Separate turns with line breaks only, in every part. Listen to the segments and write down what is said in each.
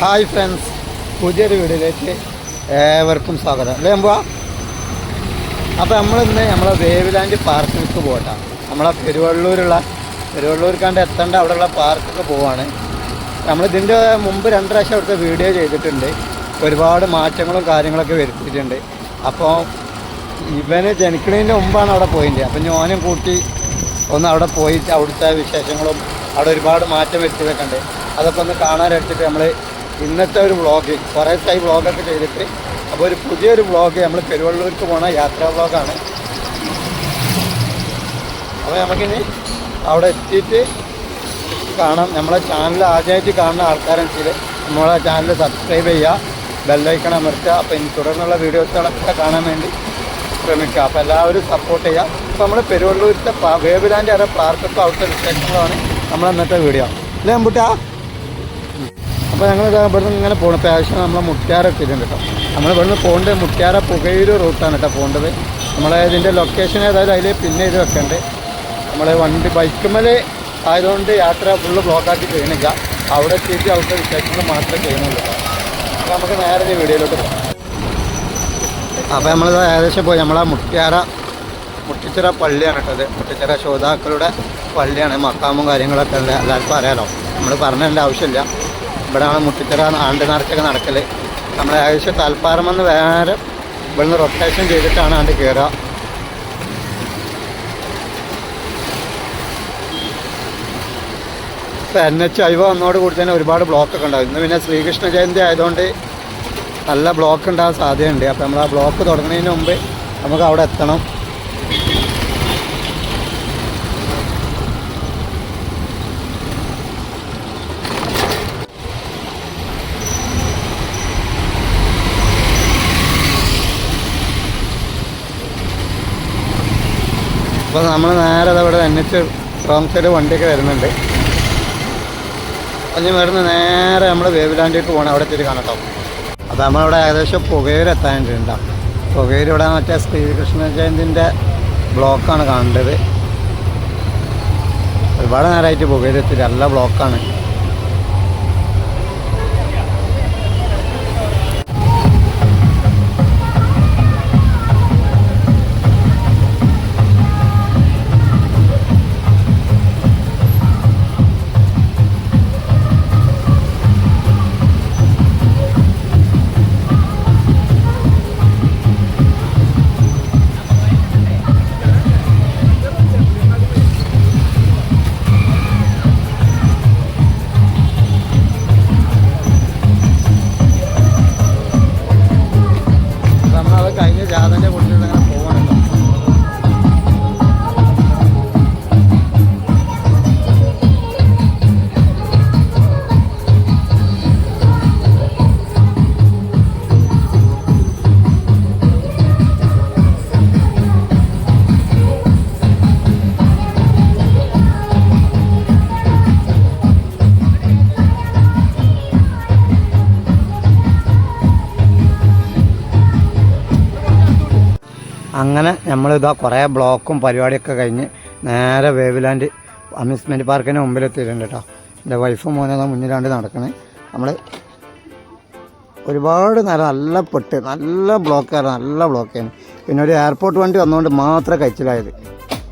Hi friends പുതിയൊരു വീഡിയോയിലേക്ക് ഏവർക്കും സ്വാഗതം. അല്ലേ അമ്പുവാ? അപ്പോൾ നമ്മളിന്ന് നമ്മളെ വേവിലാൻഡ് പാർക്കിലേക്ക് പോകട്ടാണ് നമ്മളെ പെരുവള്ളൂരുള്ള പെരുവള്ളൂർക്കാണ്ട് എത്തേണ്ട അവിടെയുള്ള പാർക്കൊക്കെ പോവാണ്. നമ്മളിതിന്റെ മുമ്പ് രണ്ട് പ്രാവശ്യം അവിടുത്തെ വീഡിയോ ചെയ്തിട്ടുണ്ട്. ഒരുപാട് മാറ്റങ്ങളും കാര്യങ്ങളൊക്കെ വരുത്തിയിട്ടുണ്ട്. അപ്പോൾ ഇവന് ജനിക്കണതിന്റെ മുമ്പാണ് അവിടെ പോയിന്റെ അപ്പം ഞാനും കൂട്ടി ഒന്ന് അവിടെ പോയിട്ട് അവിടുത്തെ വിശേഷങ്ങളും അവിടെ ഒരുപാട് മാറ്റം വരുത്തിയതൊക്കെ ഉണ്ട്. അതൊക്കെ ഒന്ന് കാണാനെടുത്തിട്ട് നമ്മൾ ഇന്നത്തെ ഒരു വ്ളോഗ് കുറേ ടൈം വ്ളോഗൊക്കെ ചെയ്തിട്ട്. അപ്പോൾ ഒരു പുതിയൊരു വ്ളോഗ് നമ്മൾ പെരുവള്ളൂർക്ക് പോണ യാത്രാ വ്ളോഗാണ് അപ്പോൾ നമുക്കിനി അവിടെ എത്തിയിട്ട് കാണാം. നമ്മളെ ചാനൽ ആദ്യമായിട്ട് കാണുന്ന ആൾക്കാരെങ്കിൽ നമ്മളെ ചാനൽ സബ്സ്ക്രൈബ് ചെയ്യുക ബെല്ലൈക്കൺ അമർത്തുക അപ്പോൾ ഇനി തുടർന്നുള്ള വീഡിയോസുകളൊക്കെ കാണാൻ വേണ്ടി ശ്രമിക്കുക. അപ്പോൾ എല്ലാവരും സപ്പോർട്ട് ചെയ്യുക. അപ്പോൾ നമ്മൾ പെരുവള്ളൂരിലെ വേവിലാന്റെ അര പാർക്കൊക്കെ അവിടുത്തെ വിശേഷങ്ങളാണ് നമ്മൾ ഇന്നത്തെ വീഡിയോ അല്ലേ അമ്പുട്ടാ? അപ്പോൾ ഞങ്ങൾ ഇവിടുന്ന് ഇങ്ങനെ പോകണം ഇപ്പോൾ ആവശ്യം നമ്മളെ മുട്ടിയാറ എത്തിയിട്ടുണ്ട് കേട്ടോ. നമ്മൾ ഇവിടുന്ന് പോകേണ്ടത് മുട്ടിയാറ പുകയൊരു റൂട്ടാണ് കേട്ടോ പോകേണ്ടത്. നമ്മളെ ഇതിന്റെ ലൊക്കേഷൻ ഏതായാലും അതിൽ പിന്നെ ഇത് വെക്കേണ്ടത് നമ്മൾ വണ്ടി ബൈക്കുമ്മൽ ആയതുകൊണ്ട് യാത്ര ഫുള്ള് ബ്ലോക്കാക്കി ചെയ്യണില്ല. അവിടെ എത്തിയിട്ട് അവിടുത്തെ വിശേഷങ്ങൾ മാത്രമേ ചെയ്യുന്നുള്ളൂ അപ്പോൾ നമുക്ക് നേരെ വീഡിയോയിലോട്ട് പോകാം. അപ്പോൾ നമ്മൾ ഏകദേശം പോയി. നമ്മളെ മുട്ടിയാറ മുട്ടിച്ചിറ പള്ളിയാണ് കേട്ടത് മുട്ടിച്ചിറ ശ്രോതാക്കളുടെ പള്ളിയാണ്. മക്കാമും കാര്യങ്ങളൊക്കെ ഉണ്ട്. എല്ലാവർക്കും അറിയാലോ. നമ്മൾ പറഞ്ഞതിന്റെ ആവശ്യമില്ല. ഇവിടെയാണ് മുട്ടിത്തറ ആണ്ട് നേർച്ചയൊക്കെ നടക്കൽ നമ്മൾ ഏകദേശം തൽപ്പാറമെന്ന് വേറെ ഇവിടുന്ന് റൊട്ടേഷൻ ചെയ്തിട്ടാണ് ആണ്ട് കയറുക ഇപ്പോൾ എൻ എച്ച് ഐവ വന്നോട് കൂടി തന്നെ ഒരുപാട് ബ്ലോക്കൊക്കെ ഉണ്ടാവും. ഇന്ന് പിന്നെ ശ്രീകൃഷ്ണ ജയന്തി ആയതുകൊണ്ട് നല്ല ബ്ലോക്ക് ഉണ്ടാകാൻ സാധ്യതയുണ്ട്. അപ്പോൾ നമ്മൾ ആ ബ്ലോക്ക് തുടങ്ങുന്നതിന് മുമ്പ് നമുക്ക് അവിടെ എത്തണം. അപ്പോൾ നമ്മൾ നേരെ അവിടെ എൻ എച്ച് റോങ് സൈഡ് വണ്ടിയൊക്കെ വരുന്നുണ്ട്. അതിന് വരുന്ന നേരെ നമ്മൾ വേവിലാൻഡിലേക്ക് പോകണം അവിടെ എത്തിയിട്ട് കാണട്ടോ. അപ്പോൾ നമ്മളവിടെ ഏകദേശം പുകയൂർ ഇവിടെ മറ്റേ ശ്രീകൃഷ്ണ ജയന്തിന്റെ ബ്ലോക്കാണ് കാണേണ്ടത്. ഒരുപാട് നേരമായിട്ട് പുകയൂർ എത്തിയിട്ട് നല്ല ബ്ലോക്കാണ്. അങ്ങനെ നമ്മളിതാ കുറേ ബ്ലോക്കും പരിപാടിയൊക്കെ കഴിഞ്ഞ് നേരെ വേവിലാൻഡ് അമ്യൂസ്മെന്റ് പാർക്കിന് മുമ്പിലെത്തിയിട്ടുണ്ട് കേട്ടോ. എന്റെ വൈഫും അതാ മുന്നിലാണ്ട് നടക്കണേ. നമ്മൾ ഒരുപാട് നേരം നല്ല പെട്ട് നല്ല ബ്ലോക്കായിരുന്നു നല്ല ബ്ലോക്കായിരുന്നു പിന്നെ ഒരു എയർപോർട്ട് വണ്ടി വന്നുകൊണ്ട് മാത്രമേ കഴിച്ചിലായത്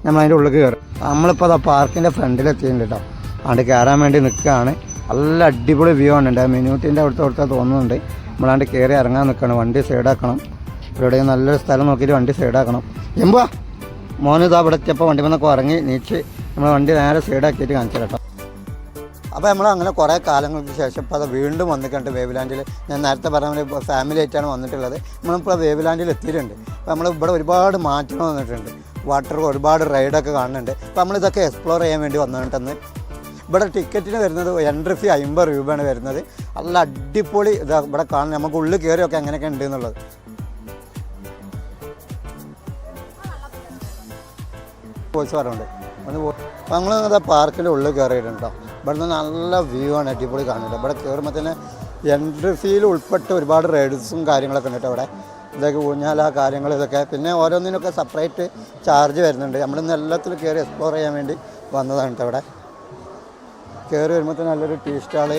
നമ്മൾ അതിന്റെ ഉള്ളിൽ കയറും നമ്മളിപ്പോൾ അതാ പാർക്കിന്റെ ഫ്രണ്ടിലെത്തിയിട്ടുണ്ട് കേട്ടോ. അതുകൊണ്ട് കയറാൻ വേണ്ടി നിൽക്കുകയാണ് നല്ല അടിപൊളി വ്യൂ ആണ്. ഉണ്ട് മിനിയൂട്ടിന്റെ അവിടുത്തെ അവിടുത്തെ തോന്നുന്നുണ്ട്. നമ്മളാണ്ട് കയറി ഇറങ്ങാൻ നിൽക്കണം വണ്ടി സൈഡാക്കണം ഇവിടെ നല്ലൊരു സ്ഥലം നോക്കിയിട്ട് വണ്ടി സൈഡാക്കണം. എമ്പുവാ മോന് ഇതാ ഇവിടെ എത്തിയപ്പോൾ വണ്ടി വന്നൊക്കെ ഇറങ്ങി നീച്ച് നമ്മൾ വണ്ടി നേരെ സൈഡാക്കിയിട്ട് കാണിച്ചു കേട്ടോ. അപ്പോൾ നമ്മൾ അങ്ങനെ കുറേ കാലങ്ങൾക്ക് ശേഷം ഇപ്പോൾ അത് വീണ്ടും വന്നിട്ടുണ്ട് വേവിലാൻഡിൽ ഞാൻ നേരത്തെ പറഞ്ഞ പോലെ ഫാമിലി ആയിട്ടാണ് വന്നിട്ടുള്ളത്. നമ്മളിപ്പോൾ വേവിലാൻഡിൽ എത്തിയിട്ടുണ്ട്. അപ്പോൾ നമ്മൾ ഇവിടെ ഒരുപാട് മാറ്റങ്ങൾ വന്നിട്ടുണ്ട്. വാട്ടർ ഒരുപാട് റൈഡൊക്കെ കാണുന്നുണ്ട്. അപ്പോൾ നമ്മളിതൊക്കെ എക്സ്പ്ലോർ ചെയ്യാൻ വേണ്ടി വന്നിട്ടുണ്ടെന്ന്. ഇവിടെ ടിക്കറ്റിന് വരുന്നത് എൻട്രി ഫീ അമ്പത് രൂപയാണ് വരുന്നത്. നല്ല അടിപൊളി ഇതാ ഇവിടെ കാണുന്നത് നമുക്ക് ഉള്ളിൽ കയറിയൊക്കെ എങ്ങനെയൊക്കെ ഉണ്ട് എന്നുള്ളത്. വോയിസ് പറഞ്ഞുണ്ട് ഒന്ന് ഞങ്ങൾ അത് പാർക്കിന്റെ ഉള്ളിൽ കയറിയിട്ടുണ്ടോ ഇവിടെ നിന്ന് നല്ല വ്യൂ ആണ് അടിപൊളി കാണുന്നത് ഇവിടെ കയറുമ്പോൾ തന്നെ എൻട്രി ഫീൽ ഉൾപ്പെട്ട് ഒരുപാട് റൈഡ്സും കാര്യങ്ങളൊക്കെ ഉണ്ട് അവിടെ ഇതൊക്കെ ഊഞ്ഞാല കാര്യങ്ങൾ ഇതൊക്കെ. പിന്നെ ഓരോന്നിനൊക്കെ സെപ്പറേറ്റ് ചാർജ് വരുന്നുണ്ട്. നമ്മളിന്ന് എല്ലാത്തിലും കയറി എക്സ്പ്ലോർ ചെയ്യാൻ വേണ്ടി വന്നതാണ് ഇവിടെ. കയറി വരുമ്പോൾ തന്നെ നല്ലൊരു ടീ സ്റ്റാൾ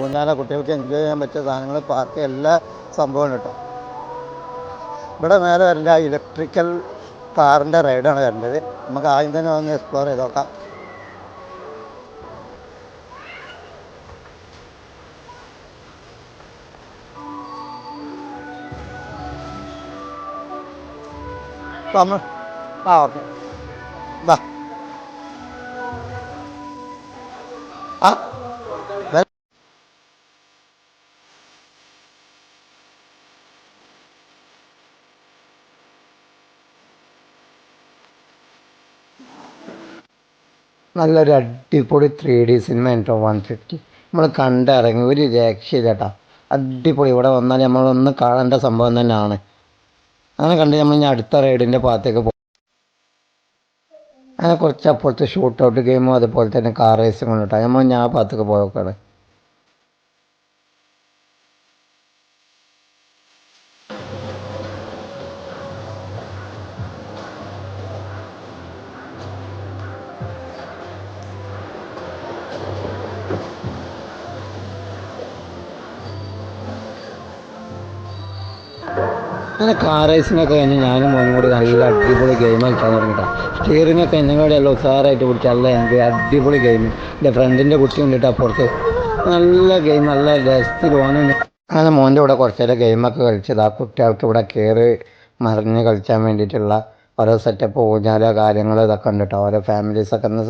ഊഞ്ഞാല കുട്ടികൾക്ക് എൻജോയ് ചെയ്യാൻ പറ്റിയ സാധനങ്ങൾ പാർക്ക് എല്ലാ സംഭവവും കേട്ടോ ഇവിടെ മേലെ വരേണ്ട ഇലക്ട്രിക്കൽ കാറിന്റെ റൈഡാണ് വരേണ്ടത് നമുക്ക് ആദ്യം തന്നെ ഒന്ന് എക്സ്പ്ലോർ ചെയ്ത് നോക്കാം. നമ്മൾ ആ ഓക്കെ. വാ നല്ലൊരു അടിപൊളി ത്രീ ഡി സിനിമ കേട്ടോ വൺ ഫിഫ്റ്റി നമ്മൾ കണ്ടിറങ്ങി ഒരു രക്ഷയില്ല കേട്ടോ. അടിപൊളി. ഇവിടെ വന്നാൽ നമ്മളൊന്ന് കാണേണ്ട സംഭവം തന്നെയാണ്. അങ്ങനെ കണ്ട് നമ്മൾ ഇനി അടുത്ത റൈഡിന്റെ ഭാഗത്തേക്ക് പോകും അങ്ങനെ കുറച്ച് അപ്പുറത്ത് ഷൂട്ട് ഔട്ട് ഗെയിമും അതുപോലെ തന്നെ കാർ റേസും കേട്ടോ. നമ്മൾ ഞാൻ ആ ഭാഗത്തേക്ക് പോയൊക്കെയാണ് കാർ റേസിങ്ങൊക്കെ കഴിഞ്ഞ് ഞാനും മോനും കൂടി നല്ല അടിപൊളി ഗെയിം കളിക്കാൻ തുടങ്ങിട്ടാ. സ്റ്റിയറിംഗ് ഒക്കെ എന്നെ കൂടെ എല്ലാം ഉഷാറായിട്ട് പിടിച്ച് നല്ല എനിക്ക് അടിപൊളി ഗെയിം എന്റെ ഫ്രണ്ടിന്റെ കുട്ടി കൊണ്ടിട്ട് അപ്പുറത്ത് നല്ല ഗെയിം നല്ല രസത്തിൽ തോന്നുന്നു അങ്ങനെ മോന്റെ കൂടെ കുറച്ച് നേരം ഗെയിമൊക്കെ കളിച്ചത് ആ കുട്ടികൾക്ക് ഇവിടെ കയറി മറിഞ്ഞ് കളിക്കാൻ വേണ്ടിയിട്ടുള്ള ഓരോ സെറ്റപ്പ് ഊഞ്ഞാലോ കാര്യങ്ങൾ ഇതൊക്കെ ഉണ്ട് കേട്ടോ ഓരോ ഫാമിലീസൊക്കെ ഒന്ന്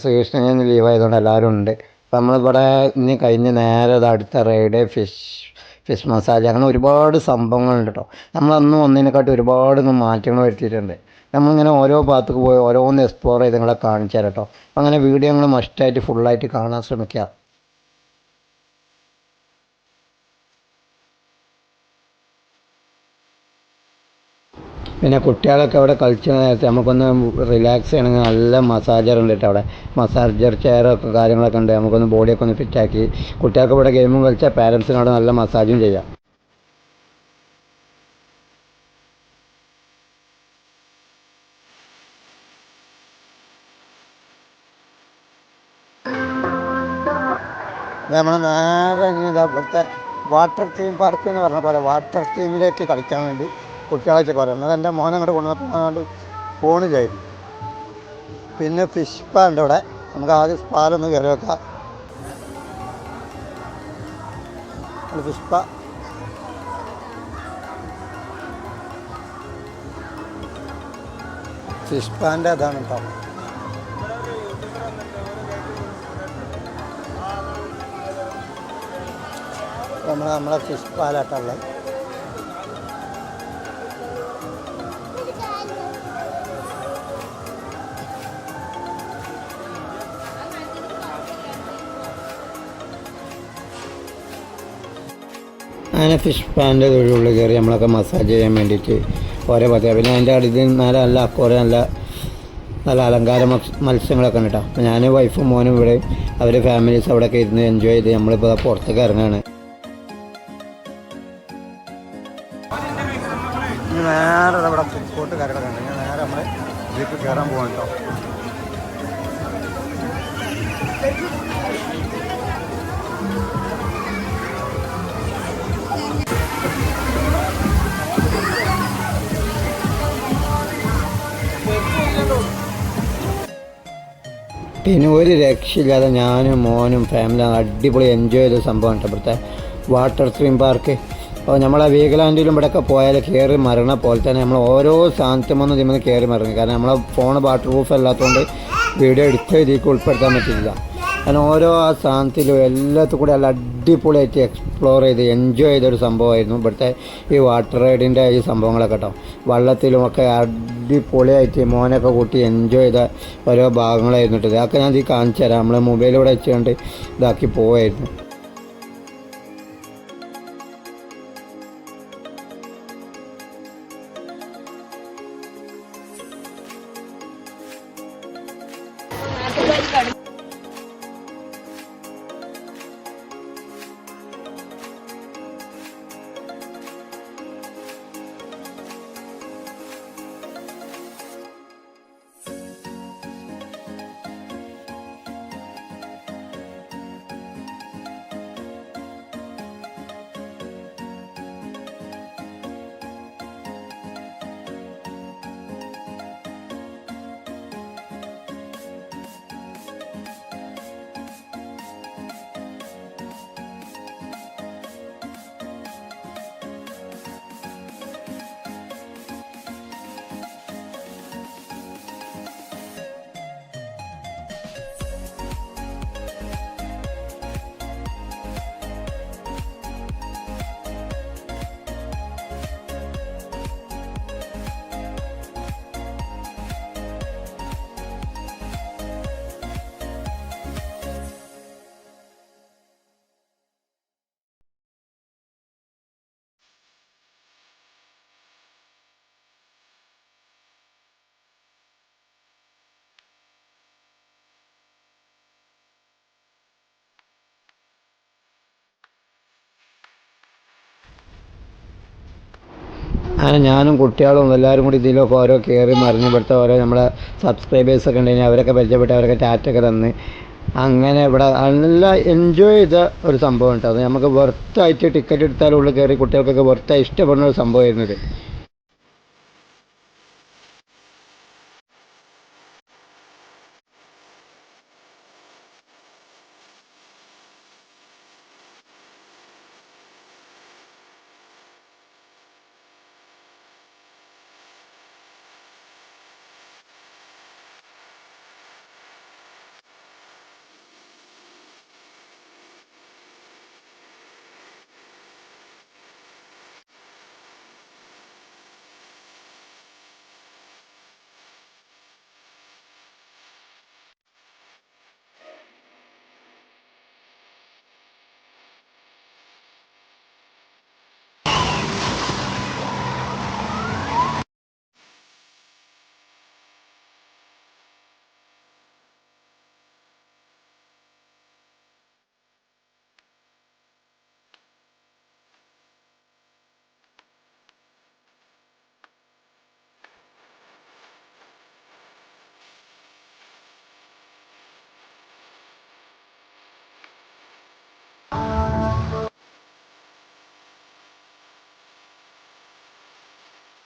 ശ്രീകൃഷ്ണൻ ലീവ് ആയതുകൊണ്ട് എല്ലാവരും ഉണ്ട്. അപ്പോൾ നമ്മളിവിടെ ഇനി കഴിഞ്ഞ് നേരെ അടുത്ത റൈഡ് ഫിഷ് ഫിഷ് ആചാരം അങ്ങനെ ഒരുപാട് സംഭവങ്ങളുണ്ട് കേട്ടോ നമ്മളന്ന് ഒന്നിനെക്കാട്ടി ഒരുപാട് മാറ്റങ്ങൾ വരുത്തിയിട്ടുണ്ട്. നമ്മളിങ്ങനെ ഓരോ ഭാഗത്തേക്ക് പോയി ഓരോന്ന് എക്സ്പ്ലോർ ചെയ്ത് നിങ്ങളെ കാണിച്ചു തരാം കേട്ടോ അങ്ങനെ വീഡിയോ നിങ്ങൾ മസ്റ്റായിട്ട് ഫുള്ളായിട്ട് കാണാൻ ശ്രമിക്കുക. പിന്നെ കുട്ടികളൊക്കെ അവിടെ കളിച്ച നേരത്തെ നമുക്കൊന്ന് റിലാക്സ് ചെയ്യണമെങ്കിൽ നല്ല മസാജർ ഉണ്ട് കേട്ടോ അവിടെ. മസാജർ ചെയറൊക്കെ കാര്യങ്ങളൊക്കെ ഉണ്ട്. നമുക്കൊന്ന് ബോഡിയൊക്കെ ഒന്ന് ഫിറ്റാക്കി കുട്ടികൾക്ക് ഇവിടെ ഗെയിമും കളിച്ചാൽ പാരൻസിനോട് നല്ല മസാജും ചെയ്യാം. നമ്മൾ നേരെ ഇങ്ങനെ ഇവിടുത്തെ വാട്ടർ തീം പാർക്ക് എന്ന് പറഞ്ഞ പോലെ വാട്ടർ തീമിലേക്ക് കളിക്കാൻ വേണ്ടി കുട്ടികളൊക്കെ കുറേ എന്നാൽ എന്റെ മോനെ അങ്ങോട്ട് കൊണ്ടുവന്നപ്പോൾ ഫോണിലായിരുന്നു പിന്നെ ഫിഷ് ഉണ്ട് ഇവിടെ നമുക്ക് ആദ്യം പാലൊന്ന് കയറി വെക്കാം. ഫിഷ് പാ ഫിഷ് പാന്റെ അതാണ് കേട്ടോ നമ്മൾ നമ്മളെ ഫിഷ് പാലാട്ടുള്ളത് അങ്ങനെ ഫിഷ് പാന്റെ ഉള്ളിൽ കയറി നമ്മളൊക്കെ മസാജ് ചെയ്യാൻ വേണ്ടിയിട്ട് ഓരോ പദ്ധതി പിന്നെ അതിന്റെ അടുത്ത് നല്ല നല്ല അക്കോറെ നല്ല നല്ല അലങ്കാര മത്സ്യ- മത്സ്യങ്ങളൊക്കെ ഉണ്ട് കേട്ടോ അപ്പോൾ ഞാൻ വൈഫും മോനും ഇവിടെ അവർ ഫാമിലീസ് അവിടെയൊക്കെ ഇരുന്ന് എൻജോയ് ചെയ്ത് നമ്മളിപ്പോൾ പുറത്തേക്ക് ഇറങ്ങുകയാണ് നേരെ പിന്നെ ഒരു രക്ഷയില്ലാതെ ഞാനും മോനും ഫാമിലി അടിപൊളി എൻജോയ് ചെയ്ത സംഭവം കേട്ടോ ഇവിടുത്തെ വാട്ടർ സ്ട്രീം പാർക്ക് അപ്പോൾ നമ്മളെ വീഗലാൻഡിലും ഇവിടെയൊക്കെ പോയാൽ കയറി മരണ പോലെ തന്നെ നമ്മൾ ഓരോ സാധനത്തും സാധനത്തുമൊന്നും ഇതിൽ നിന്ന് കയറി മറങ്ങി കാരണം നമ്മളെ ഫോൺ വാട്ടർ പ്രൂഫ് അല്ലാത്തതുകൊണ്ട് വീഡിയോ എടുത്ത ഇതിലേക്ക് ഉൾപ്പെടുത്താൻ പറ്റില്ല കാരണം ഓരോ ആ സ്ഥാനത്തിലും എല്ലാത്തും കൂടി നല്ല അടിപൊളിയായിട്ട് എക്സ്പ്ലോർ ചെയ്ത് എൻജോയ് ചെയ്തൊരു സംഭവമായിരുന്നു. ഇവിടുത്തെ ഈ വാട്ടർ റൈഡിന്റെ ഈ സംഭവങ്ങളൊക്കെ കേട്ടോ. വള്ളത്തിലുമൊക്കെ അടിപൊളിയായിട്ട് മോനൊക്കെ കൂട്ടി എൻജോയ് ചെയ്ത ഓരോ ഭാഗങ്ങളായിരുന്നു കേട്ടോ. ഇതൊക്കെ ഞാൻ ഇത് കാണിച്ചു തരാം നമ്മൾ മൊബൈലിലൂടെ വെച്ചുകൊണ്ട് ഇതാക്കി പോവായിരുന്നു. അങ്ങനെ ഞാനും കുട്ടികളും എല്ലാവരും കൂടി ഇതിലൊക്കെ ഓരോ കയറി മറിഞ്ഞ് ഇവിടുത്തെ ഓരോ നമ്മളെ സബ്സ്ക്രൈബേഴ്സൊക്കെ ഉണ്ടെങ്കിൽ അവരൊക്കെ പരിചയപ്പെട്ട് അവരൊക്കെ ടാറ്റൊക്കെ തന്ന്. അങ്ങനെ ഇവിടെ നല്ല എൻജോയ് ചെയ്ത ഒരു സംഭവം കേട്ടോ അത് നമുക്ക് വെർത്തായിട്ട് ടിക്കറ്റ് എടുത്താൽ ഉള്ളിൽ കയറി കുട്ടികൾക്കൊക്കെ വെർത്തായി ഇഷ്ടപ്പെടുന്ന ഒരു സംഭവമായിരുന്നു ഇത്.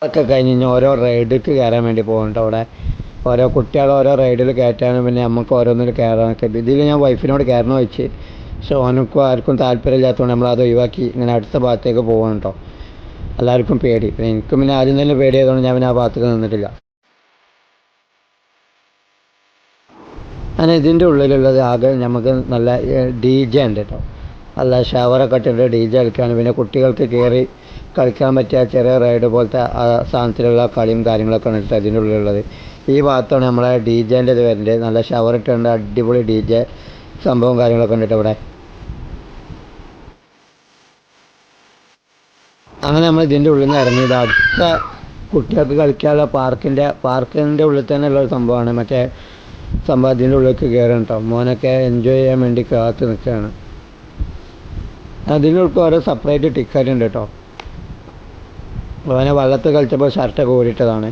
ഒക്കെ കഴിഞ്ഞ് കഴിഞ്ഞാൽ ഓരോ റൈഡിലേക്ക് കയറാൻ വേണ്ടി പോകുന്നുണ്ട് അവിടെ. ഓരോ കുട്ടികൾ ഓരോ റൈഡിൽ കയറ്റാനും പിന്നെ നമുക്ക് ഓരോന്നിൽ കയറാനൊക്കെ. ഇതിൽ ഞാൻ വൈഫിനോട് കയറണം വെച്ച് പക്ഷെ ഓനക്കും ആർക്കും താല്പര്യമില്ലാത്തതുകൊണ്ട് അത് ഒഴിവാക്കി ഇങ്ങനെ അടുത്ത ഭാഗത്തേക്ക് പോകുന്നുണ്ടോ. എല്ലാവർക്കും പേടി. പിന്നെ എനിക്കും പിന്നെ ആദ്യം തന്നെ പേടിയായതുകൊണ്ട് ഞാൻ പിന്നെ ആ ഭാഗത്തേക്ക് നിന്നിട്ടില്ല. അങ്ങനെ ഇതിന്റെ ഉള്ളിലുള്ളത് ആകെ നമുക്ക് നല്ല ഡി ജെ ഉണ്ട് കേട്ടോ. നല്ല ഷവറൊക്കെ ഇട്ടിട്ട് ഡി ജെ കളിക്കാണ് പിന്നെ കുട്ടികൾക്ക് കയറി കളിക്കാൻ പറ്റിയ ചെറിയ റൈഡ് പോലത്തെ ആ സാധനത്തിലുള്ള കളിയും കാര്യങ്ങളൊക്കെ ആണ് അതിന്റെ ഉള്ളിലുള്ളത്. ഈ ഭാഗത്താണ് നമ്മളെ ഡി ജെന്റെ ഇത് വരുന്നത് നല്ല ഷവർ ഇട്ടുണ്ട് അടിപൊളി ഡി ജെ സംഭവം കാര്യങ്ങളൊക്കെ ഉണ്ട് കേട്ടോ ഇവിടെ. അങ്ങനെ നമ്മൾ ഇതിന്റെ ഉള്ളിൽ നിന്ന് ഇറങ്ങിയത് അടുത്ത കുട്ടികൾക്ക് കളിക്കാനുള്ള പാർക്കിന്റെ പാർക്കിന്റെ ഉള്ളിൽ തന്നെ ഉള്ള സംഭവമാണ്. മറ്റേ സംഭവം ഇതിന്റെ ഉള്ളിലേക്ക് കയറണം കേട്ടോ മോനൊക്കെ എൻജോയ് ചെയ്യാൻ വേണ്ടി കാത്ത് നിൽക്കുകയാണ്. അതിനൊക്കെ ഓരോ സെപ്പറേറ്റ് ടിക്കറ്റ് ഉണ്ട് കേട്ടോ അവനെ വള്ളത്തിൽ കളിച്ചപ്പോൾ ഷർട്ടൊക്കെ ഊരിട്ടതാണ്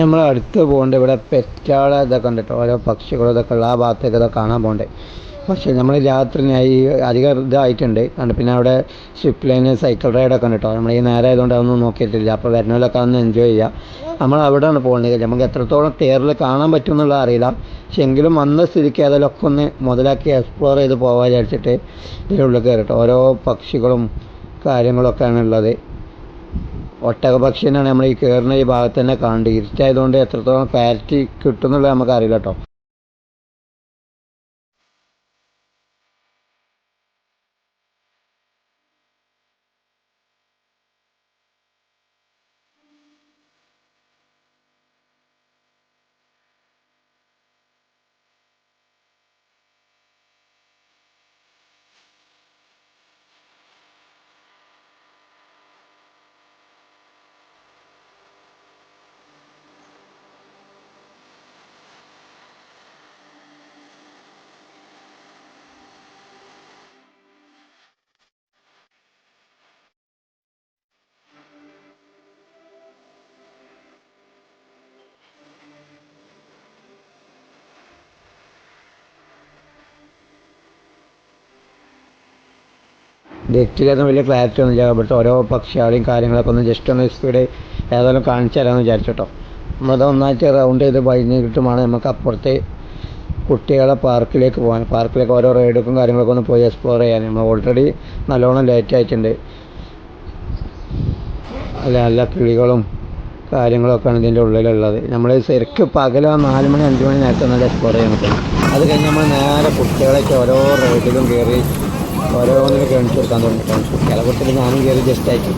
നമ്മൾ അടുത്ത് പോകേണ്ട. ഇവിടെ പെറ്റാളെ ഇതൊക്കെ ഉണ്ട് കേട്ടോ ഓരോ പക്ഷികളും ഇതൊക്കെ ഉള്ള ആ ഭാഗത്തേക്ക് ഇതൊക്കെ കാണാൻ പോകണ്ടേ. പക്ഷെ നമ്മൾ രാത്രി ഈ അധികം ഇതായിട്ടുണ്ട്. കണ്ട് പിന്നെ അവിടെ സ്വിപ്പ് ലൈന് സൈക്കിൾ റൈഡൊക്കെ ഉണ്ട് കേട്ടോ നമ്മൾ ഈ നേരം ആയതുകൊണ്ട് അതൊന്നും നോക്കിയിട്ടില്ല. അപ്പോൾ വരുന്നതിലൊക്കെ ഒന്ന് എൻജോയ് ചെയ്യാം. നമ്മൾ അവിടെയാണ് പോകുന്നത് നമുക്ക് എത്രത്തോളം തേറിൽ കാണാൻ പറ്റും എന്നുള്ളത് അറിയില്ല. പക്ഷെ എങ്കിലും വന്ന സ്ഥിതിക്ക് അതിലൊക്കെ ഒന്ന് മുതലാക്കി എക്സ്പ്ലോർ ചെയ്ത് പോകാൻ വിചാരിച്ചിട്ട് ഇതിനുള്ളിൽ കയറിട്ടോ. ഓരോ പക്ഷികളും കാര്യങ്ങളൊക്കെയാണ് ഉള്ളത്. ഒട്ടക പക്ഷിനാണ് നമ്മൾ ഈ കയറുന്ന ഈ ഭാഗത്ത് തന്നെ കാണേണ്ടത് ഇരുട്ടായതുകൊണ്ട് എത്രത്തോളം ക്ലാരിറ്റി കിട്ടും എന്നുള്ളത് നമുക്ക് അറിയില്ല കേട്ടോ ഡിറ്റിലൊന്നും വലിയ ക്ലാരിറ്റി ഒന്നും ഇല്ല ഇവിടുത്തെ ഓരോ പക്ഷികളെയും കാര്യങ്ങളൊക്കെ ഒന്ന് ജസ്റ്റ് ഒന്ന് സ്പീഡ് ഏതായാലും കാണിച്ചു തരാമെന്ന് വിചാരിച്ചിട്ടോ നമ്മളത് ഒന്നായിട്ട് റൗണ്ട് ചെയ്ത് കഴിഞ്ഞിട്ടുമാണ് നമുക്ക് അപ്പുറത്തെ കുട്ടികളെ പാർക്കിലേക്ക് പോകാൻ. പാർക്കിലേക്ക് ഓരോ റൈഡുക്കും കാര്യങ്ങളൊക്കെ ഒന്ന് പോയി എക്സ്പ്ലോർ ചെയ്യാൻ. നമ്മൾ ഓൾറെഡി നല്ലോണം ലേറ്റ് ആയിട്ടുണ്ട്. അല്ല നല്ല കിളികളും കാര്യങ്ങളൊക്കെയാണ് ഇതിന്റെ ഉള്ളിലുള്ളത്. നമ്മൾ ശരിക്കും പകലോ നാല് മണി അഞ്ച് മണി നേരത്തെ നല്ല എക്സ്പ്ലോർ ചെയ്യാൻ പറ്റും. അത് കഴിഞ്ഞ് നമ്മൾ നേരെ കുട്ടികളൊക്കെ ഓരോ റൈഡിലും കയറി ഓരോന്നിനും കാണിച്ചു കൊടുക്കാൻ തുടങ്ങിയിട്ടാണ് കുട്ടികളെ കുറിച്ചിട്ട് ഞാനും കയറി ജസ്റ്റ് ആയിട്ട്.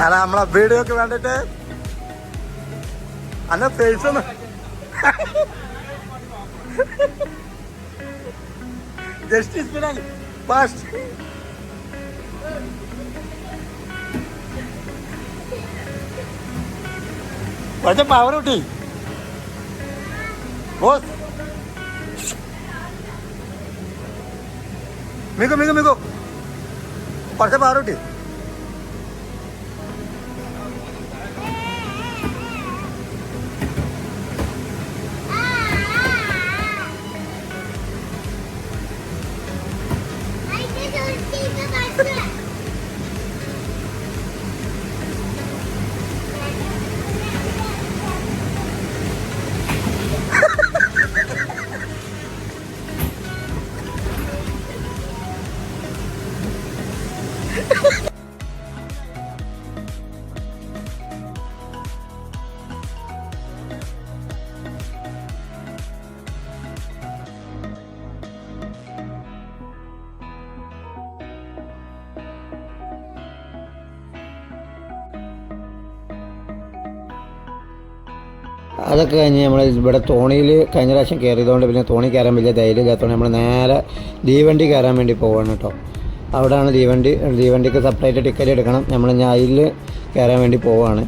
അല്ല നമ്മളെ വീഡിയോ ഒക്കെ വേണ്ടിട്ട് അല്ല ഫേസ് ഒന്ന്. ജസ്റ്റിസ് ഫിനാൽ ഫാസ്റ്റ് പക്ഷെ പവർ കിട്ടി ബോസ് മികു മികു മികു കുറച്ച് പവർ കിട്ടി Yeah. അതൊക്കെ കഴിഞ്ഞ് നമ്മൾ ഇവിടെ തോണിയിൽ കഴിഞ്ഞ പ്രാവശ്യം കയറിയതുകൊണ്ട് പിന്നെ തോണി കയറാൻ വലിയ ധൈര്യം ഇല്ലാത്തതുകൊണ്ട് നമ്മൾ നേരെ തീവണ്ടി കയറാൻ വേണ്ടി പോവാണ് കേട്ടോ. അവിടെയാണ് തീവണ്ടി തീവണ്ടിക്ക് സെപ്പറേറ്റ് ടിക്കറ്റ് എടുക്കണം. നമ്മൾ ഞാൻ അതിൽ കയറാൻ വേണ്ടി പോവാണ്.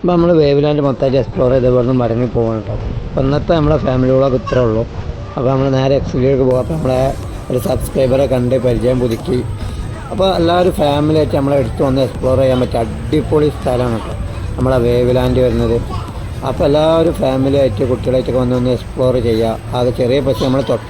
അപ്പോൾ നമ്മൾ വേവ് ലാൻഡ് മൊത്തമായിട്ട് എക്സ്പ്ലോർ ചെയ്ത് ഇവിടെ മടങ്ങി പോകണം കേട്ടോ. അപ്പോൾ ഇന്നത്തെ നമ്മളെ ഫാമിലികളൊക്കെ ഇത്രേ ഉള്ളൂ. അപ്പോൾ നമ്മൾ നേരെ എക്സിലേക്ക് പോകാം അപ്പോൾ നമ്മളെ ഒരു സബ്സ്ക്രൈബറെ കണ്ട് പരിചയം പുതുക്കി. അപ്പോൾ എല്ലാവരും ഫാമിലി ആയിട്ട് നമ്മളെ എടുത്ത് വന്ന് എക്സ്പ്ലോർ ചെയ്യാൻ പറ്റിയ അടിപൊളി സ്ഥലമാണ് കേട്ടോ. നമ്മളെ വേവ് ലാൻഡ് വരുന്നത്. അപ്പോൾ എല്ലാവരും ഫാമിലി ആയിട്ട് കുട്ടികളായിട്ടൊക്കെ വന്ന് ഒന്ന് എക്സ്പ്ലോർ ചെയ്യുക. ആകെ ചെറിയ പക്ഷേ നമ്മൾ തൊട്ട്